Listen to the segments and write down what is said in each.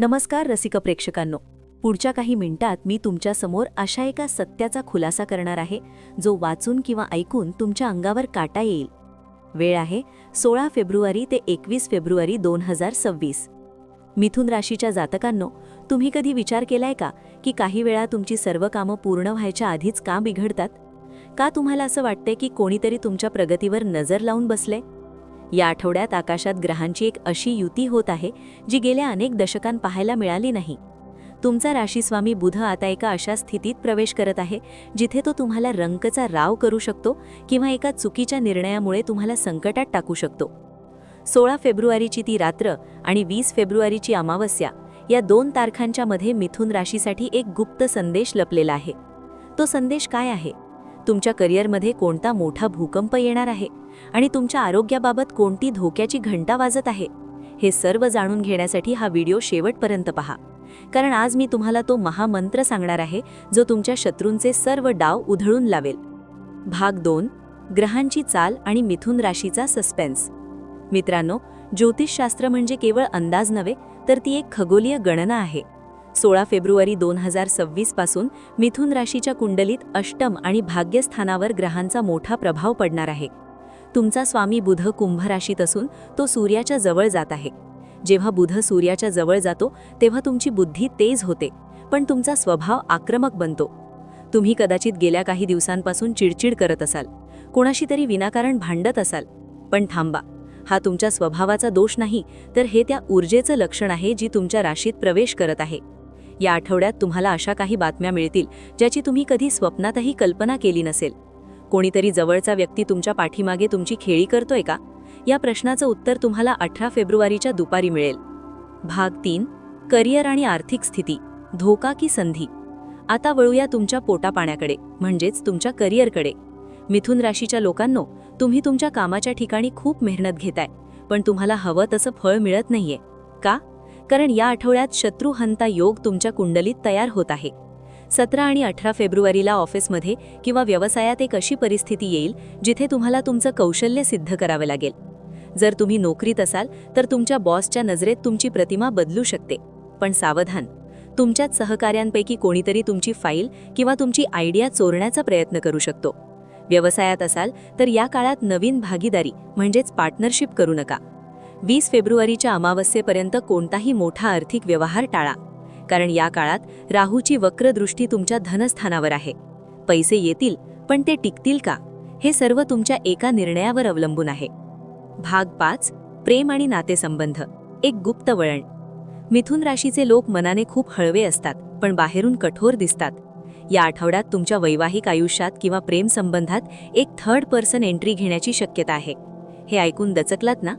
नमस्कार रसिक प्रेक्षकांनो. पुढच्या काही मिनिटात मी तुमच्यासमोर अशा एका सत्याचा खुलासा करणार आहे जो वाचून किंवा ऐकून तुमच्या अंगावर काटा येईल. वेळ आहे सोळा फेब्रुवारी ते एकवीस फेब्रुवारी दोन हजार सव्वीस. मिथुन राशीच्या जातकांनो तुम्ही कधी विचार केलाय का की काही वेळा तुमची सर्व कामं पूर्ण व्हायच्या आधीच का बिघडतात? का तुम्हाला असं वाटतंय की कोणीतरी तुमच्या प्रगतीवर नजर लावून बसले या आठवड्यात आकाशात ग्रहांची एक अशी युती होत आहे जी गेल्या अनेक दशकां पाहायला मिळाली नाही. तुमचा राशीस्वामी बुध आता एका अशा स्थितीत प्रवेश करत आहे जिथे तो तुम्हाला रंकचा राव करू शकतो किंवा एका चुकीच्या निर्णयामुळे तुम्हाला संकटात टाकू शकतो. सोळा फेब्रुवारीची ती रात्र आणि वीस फेब्रुवारीची अमावस्या या दोन तारखांच्या मध्ये मिथुन राशीसाठी एक गुप्त संदेश लपलेला आहे. तो संदेश काय आहे? तुमच्या करिअरमध्ये कोणता मोठा भूकंप येणार आहे आणि तुमच्या आरोग्याबाबत कोणती धोक्याची घंटा वाजत आहे हे सर्व जाणून घेण्यासाठी हा व्हिडिओ शेवटपर्यंत पहा. कारण आज मी तुम्हाला तो महामंत्र सांगणार आहे जो तुमच्या शत्रूंचे सर्व डाव उधळून लावेल. भाग दोन ग्रहांची चाल आणि मिथुन राशीचा सस्पेन्स. मित्रांनो ज्योतिषशास्त्र म्हणजे केवळ अंदाज नव्हे तर ती एक खगोलीय गणना आहे. सोळा फेब्रुवारी दोन हजार सव्वीसपासून मिथुन राशीच्या कुंडलीत अष्टम आणि भाग्यस्थानावर ग्रहांचा मोठा प्रभाव पडणार आहे. तुमचा स्वामी बुध कुंभ राशीत असून तो सूर्याच्या जवळ जात आहे. जेव्हा बुध सूर्याच्या जवळ जातो तेव्हा तुमची बुद्धी तेज होते पण तुमचा स्वभाव आक्रमक बनतो. तुम्ही कदाचित गेल्या काही दिवसांपासून चिडचिड करत असाल. कोणाशी तरी विनाकारण भांडत असाल. पण थांबा हा तुमच्या स्वभावाचा दोष नाही तर हे त्या ऊर्जेचं लक्षण आहे जी तुमच्या राशीत प्रवेश करत आहे. या आठवड्यात तुम्हाला अशा काही बातम्या मिळतील ज्याची तुम्ही कधी स्वप्नातही कल्पना केली नसेल. कोणीतरी जवळचा व्यक्ती तुमच्या पाठीमागे तुमची खेळी करतोय का? या प्रश्नाचं उत्तर तुम्हाला अठरा फेब्रुवारीच्या दुपारी मिळेल. भाग तीन करिअर आणि आर्थिक स्थिती धोका की संधी? आता वळूया तुमच्या पोटापाण्याकडे म्हणजेच तुमच्या करिअरकडे. मिथुन राशीच्या लोकांनो तुम्ही तुमच्या कामाच्या ठिकाणी खूप मेहनत घेताय पण तुम्हाला हवं तसं फळ मिळत नाहीये. का? कारण या आठवड्यात शत्रुहंता योग तुमच्या कुंडलीत तयार होत आहे. सतरा आणि अठरा फेब्रुवारीला ऑफिसमध्ये किंवा व्यवसायात एक अशी परिस्थिती येईल जिथे तुम्हाला तुमचं कौशल्य सिद्ध करावं लागेल. जर तुम्ही नोकरीत असाल तर तुमच्या बॉसच्या नजरेत तुमची प्रतिमा बदलू शकते. पण सावधान. तुमच्याच सहकाऱ्यांपैकी कोणीतरी तुमची फाईल किंवा तुमची आयडिया चोरण्याचा प्रयत्न करू शकतो. व्यवसायात असाल तर या काळात नवीन भागीदारी म्हणजेच पार्टनरशिप करू नका. वीस फेब्रुवारीच्या अमावस्येपर्यंत कोणताही मोठा आर्थिक व्यवहार टाळा. कारण या काळात राहूची वक्रदृष्टी तुमच्या धनस्थानावर आहे. पैसे येतील पण ते टिकतील का? हे सर्व तुमच्या एका निर्णयावर अवलंबून आहे. भाग पाच प्रेम आणि नातेसंबंध. एक गुप्त वळण. मिथुन राशीचे लोक मनाने खूप हळवे असतात पण बाहेरून कठोर दिसतात. या आठवड्यात तुमच्या वैवाहिक आयुष्यात किंवा प्रेमसंबंधात एक थर्ड पर्सन एंट्री घेण्याची शक्यता आहे. हे ऐकून दचकलात ना?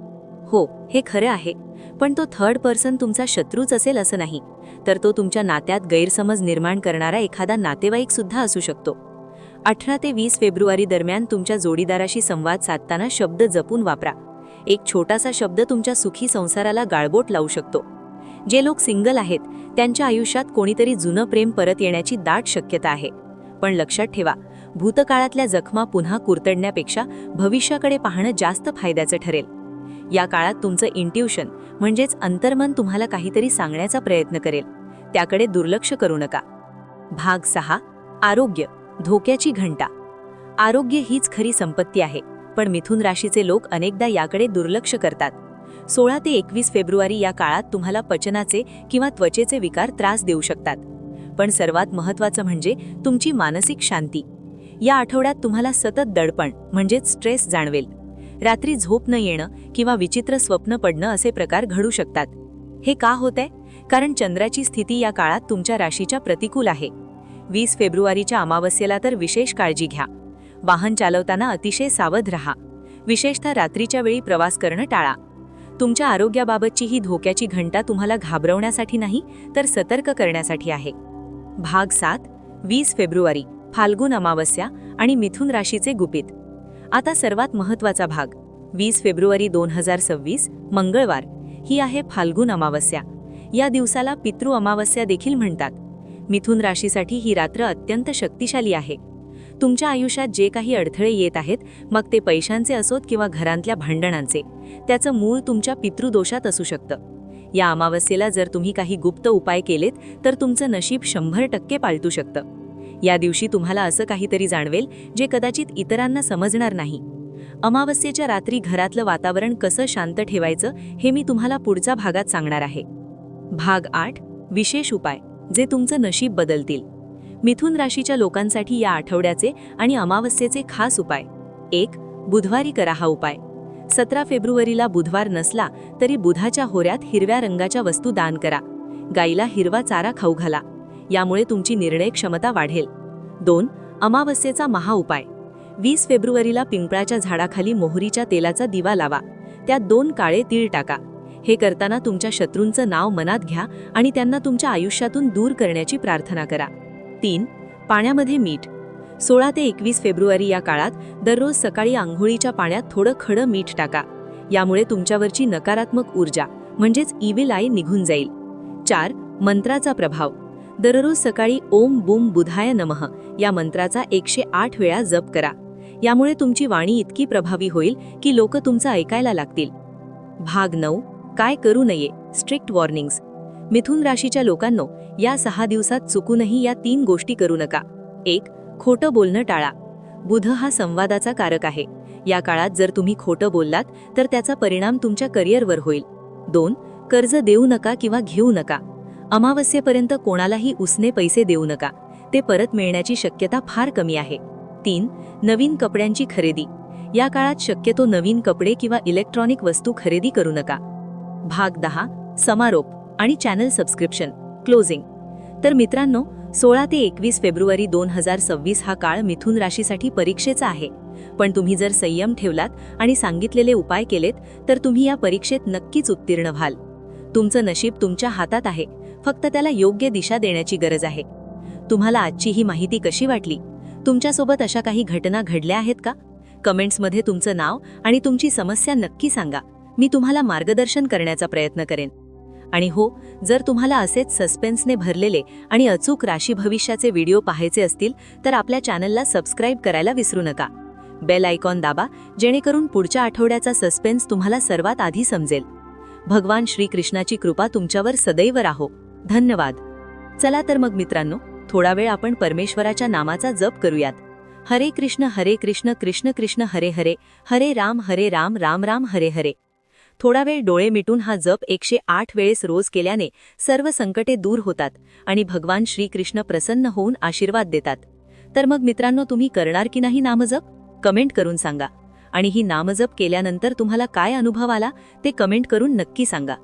हो हे खरं आहे. पण तो थर्ड पर्सन तुमचा शत्रूच असेल असं नाही. तर तो तुमच्या नात्यात गैरसमज निर्माण करणारा एखादा नातेवाईक सुद्धा असू शकतो. अठरा ते वीस फेब्रुवारी दरम्यान तुमच्या जोडीदाराशी संवाद साधताना शब्द जपून वापरा. एक छोटासा शब्द तुमच्या सुखी संसाराला गाळबोट लावू शकतो. जे लोक सिंगल आहेत त्यांच्या आयुष्यात कोणीतरी जुनं प्रेम परत येण्याची दाट शक्यता आहे. पण लक्षात ठेवा भूतकाळातल्या जखमा पुन्हा कुरतडण्यापेक्षा भविष्याकडे पाहणं जास्त फायद्याचं ठरेल. या काळात तुमचं इंट्युशन म्हणजेच अंतर्मन तुम्हाला काहीतरी सांगण्याचा प्रयत्न करेल. त्याकडे दुर्लक्ष करू नका. भाग सहा आरोग्य धोक्याची घंटा. आरोग्य हीच खरी संपत्ती आहे पण मिथुन राशीचे लोक अनेकदा याकडे दुर्लक्ष करतात. सोळा ते एकवीस फेब्रुवारी या काळात तुम्हाला पचनाचे किंवा त्वचेचे विकार त्रास देऊ शकतात. पण सर्वात महत्त्वाचं म्हणजे तुमची मानसिक शांती. या आठवड्यात तुम्हाला सतत दडपण म्हणजेच स्ट्रेस जाणवेल. रात्री झोप न येणं किंवा विचित्र स्वप्न पडणं असे प्रकार घडू शकतात. हे का होतंय? कारण चंद्राची स्थिती या काळात तुमच्या राशीच्या प्रतिकूल आहे. वीस फेब्रुवारीच्या अमावस्येला तर विशेष काळजी घ्या. वाहन चालवताना अतिशय सावध रहा. विशेषतः रात्रीच्या वेळी प्रवास करणं टाळा. तुमच्या आरोग्याबाबतची ही धोक्याची घंटा तुम्हाला घाबरवण्यासाठी नाही तर सतर्क करण्यासाठी आहे. भाग सात वीस फेब्रुवारी फाल्गुन अमावस्या आणि मिथुन राशीचे गुपित. आता सर्वात महत्त्वाचा भाग. वीस फेब्रुवारी दोन हजार सव्वीस मंगळवार. ही आहे फाल्गुन अमावस्या. या दिवसाला पितृ अमावस्या देखील म्हणतात. मिथुन राशीसाठी ही रात्र अत्यंत शक्तिशाली आहे. तुमच्या आयुष्यात जे काही अडथळे येत आहेत मग ते पैशांचे असोत किंवा घरांतल्या भांडणांचे. त्याचं मूळ तुमच्या पितृदोषात असू शकतं. या अमावस्येला जर तुम्ही काही गुप्त उपाय केलेत तर तुमचं नशीब शंभर टक्के पालटू शकतं. या दिवशी तुम्हाला असं काहीतरी जाणवेल जे कदाचित इतरांना समजणार नाही. अमावस्येच्या रात्री घरातलं वातावरण कसं शांत ठेवायचं हे मी तुम्हाला पुढच्या भागात सांगणार आहे. भाग आठ विशेष उपाय जे तुमचं नशीब बदलतील. मिथुन राशीच्या लोकांसाठी या आठवड्याचे आणि अमावस्येचे खास उपाय. एक बुधवारी करा हा उपाय. सतरा फेब्रुवारीला बुधवार नसला तरी बुधाच्या होऱ्यात हिरव्या रंगाच्या वस्तू दान करा. गाईला हिरवा चारा खाऊ घाला. यामुळे तुमची निर्णय क्षमता वाढेल. दोन अमावस्येचा महाउपाय वीस फेब्रुवारीला पिंपळाच्या झाडाखाली मोहरीच्या तेलाचा दिवा लावा. त्यात दोन काळे तीळ टाका. हे करताना तुमच्या शत्रूंचं नाव मनात घ्या आणि त्यांना तुमच्या आयुष्यातून दूर करण्याची प्रार्थना करा. तीन पाण्यामध्ये मीठ. सोळा ते एकवीस फेब्रुवारी या काळात दररोज सकाळी आंघोळीच्या पाण्यात थोडं खडं मीठ टाका. यामुळे तुमच्यावरची नकारात्मक ऊर्जा म्हणजेच इविल आई निघून जाईल. चार मंत्राचा प्रभाव. दररोज सकाळी ओम बुम बुधाय नमः. या मंत्राचा एकशे आठ वेळा जप करा. यामुळे तुमची वाणी इतकी प्रभावी होईल की लोक तुमचं ऐकायला लागतील. भाग नऊ. काय करू नये? Strict warnings. मिथुन राशीच्या लोकांनो या सहा दिवसात चुकूनही या तीन गोष्टी करू नका. एक खोटं बोलणं टाळा. बुध हा संवादाचा कारक आहे. या काळात जर तुम्ही खोटं बोललात तर त्याचा परिणाम तुमच्या करिअरवर होईल. दोन कर्ज देऊ नका किंवा घेऊ नका. अमावस्येपर्यंत कोणालाही उसने पैसे देऊ नका. ते परत मिळण्याची शक्यता फार कमी आहे. तीन नवीन कपड्यांची खरेदी. या काळात शक्यतो नवीन कपडे किंवा इलेक्ट्रॉनिक वस्तू खरेदी करू नका. भाग दहा समारोप आणि चॅनल सबस्क्रिप्शन. क्लोजिंग. तर मित्रांनो सोळा ते एकवीस फेब्रुवारी दोन हजार सव्वीस हा काळ मिथुन राशीसाठी परीक्षेचा आहे. पण तुम्ही जर संयम ठेवलात आणि सांगितलेले उपाय केलेत तर तुम्ही या परीक्षेत नक्कीच उत्तीर्ण व्हाल. तुमचं नशीब तुमच्या हातात आहे. फक्त त्याला योग्य दिशा देण्याची गरज आहे. तुम्हाला आजची ही माहिती कशी वाटली? तुमच्यासोबत अशा काही घटना घडल्या आहेत का? कमेंट्समध्ये तुमचं नाव आणि तुमची समस्या नक्की सांगा. मी तुम्हाला मार्गदर्शन करण्याचा प्रयत्न करेन. आणि हो जर तुम्हाला असेच सस्पेन्सने भरलेले आणि अचूक राशी भविष्याचे व्हिडिओ पाहायचे असतील तर आपल्या चॅनलला सबस्क्राईब करायला विसरू नका. बेल आयकॉन दाबा जेणेकरून पुढच्या आठवड्याचा सस्पेन्स तुम्हाला सर्वात आधी समजेल. भगवान श्रीकृष्णाची कृपा तुमच्यावर सदैव राहो. धन्यवाद. चला तर मग मित्रांनो थोडा वेळ आपण परमेश्वराच्या नामाचा जप करूयात. हरे कृष्ण हरे कृष्ण कृष्ण कृष्ण हरे हरे हरे राम हरे राम राम राम हरे हरे. थोडा वेळ डोळे मिटून हा जप एकशे आठ वेळेस रोज केल्याने सर्व संकटे दूर होतात आणि भगवान श्रीकृष्ण प्रसन्न होऊन आशीर्वाद देतात. तर मग मित्रांनो तुम्ही करणार की नाही नामजप? कमेंट करून सांगा. आणि ही नामजप केल्यानंतर तुम्हाला काय अनुभव आला ते कमेंट करून नक्की सांगा.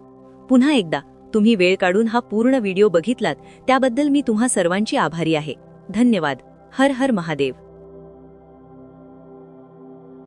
पुन्हा एकदा. तुम्ही वेळ काढून हा पूर्ण व्हिडिओ बघितलात त्याबद्दल मी तुम्हा सर्वांची आभारी आहे. धन्यवाद. हर हर महादेव.